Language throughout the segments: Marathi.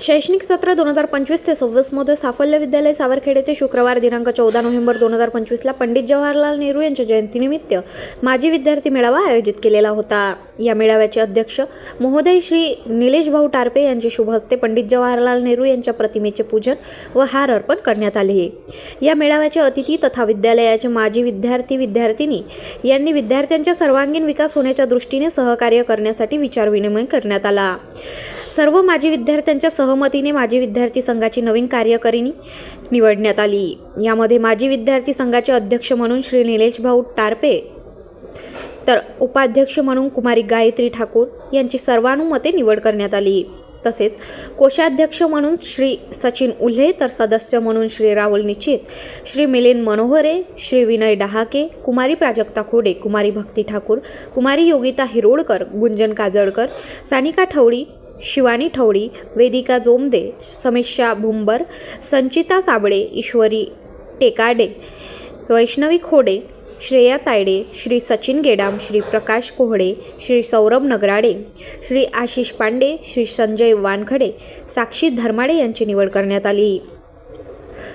शैक्षणिक सत्र दोन हजार पंचवीस ते सव्वीसमध्ये साफल्य विद्यालय सावरखेडेचे शुक्रवार दिनांक चौदा नोव्हेंबर दोन हजार पंचवीसला पंडित जवाहरलाल नेहरू यांच्या जयंतीनिमित्त माजी विद्यार्थी मेळावा आयोजित केलेला होता. या मेळाव्याचे अध्यक्ष महोदय श्री निलेश भाऊ टारपे यांचे शुभ हस्ते पंडित जवाहरलाल नेहरू यांच्या प्रतिमेचे पूजन व हार अर्पण करण्यात आले. या मेळाव्याचे अतिथी तथा विद्यालयाचे माजी विद्यार्थी विद्यार्थिनी यांनी विद्यार्थ्यांच्या सर्वांगीण विकास होण्याच्या दृष्टीने सहकार्य करण्यासाठी विचारविनिमय करण्यात आला. सर्व माजी विद्यार्थ्यांच्या सहमतीने माजी विद्यार्थी संघाची नवीन कार्यकारिणी निवडण्यात आली. यामध्ये माजी विद्यार्थी संघाचे अध्यक्ष म्हणून श्री निलेश भाऊ टारपे तर उपाध्यक्ष म्हणून कुमारी गायत्री ठाकूर यांची सर्वानुमते निवड करण्यात आली. तसेच कोषाध्यक्ष म्हणून श्री सचिन उल्हे तर सदस्य म्हणून श्री राहुल निश्चित श्री मिलिंद मनोहरे श्री विनय डहाके कुमारी प्राजक्ता खोडे कुमारी भक्ती ठाकूर कुमारी योगिता हिरोडकर गुंजन काजळकर सानिका ठवडी शिवानी ठवळी वेदिका जोमदे समीक्षा भुंबर संचिता साबळे ईश्वरी टेकाडे वैष्णवी खोडे श्रेया तायडे श्री सचिन गेडाम श्री प्रकाश कोहडे श्री सौरभ नगराडे श्री आशिष पांडे श्री संजय वानखडे साक्षी धर्माडे यांची निवड करण्यात आली.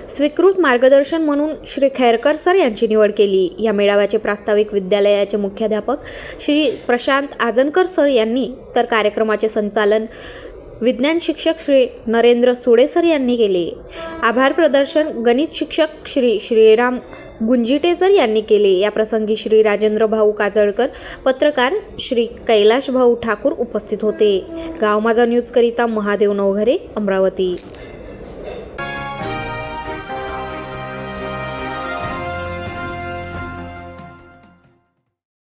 स्वीकृत मार्गदर्शन म्हणून श्री खैरकर सर यांची निवड केली. या मेळाव्याचे प्रास्ताविक विद्यालयाचे मुख्याध्यापक श्री प्रशांत आजनकर सर यांनी तर कार्यक्रमाचे संचालन विज्ञान शिक्षक श्री नरेंद्र सुडे सर यांनी केले. आभार प्रदर्शन गणित शिक्षक श्री श्रीराम गुंजिटेसर यांनी केले. या प्रसंगी श्री राजेंद्र भाऊ काजळकर पत्रकार श्री कैलाश भाऊ ठाकूर उपस्थित होते. गाव माझा न्यूजकरिता महादेव नवघरे अमरावती.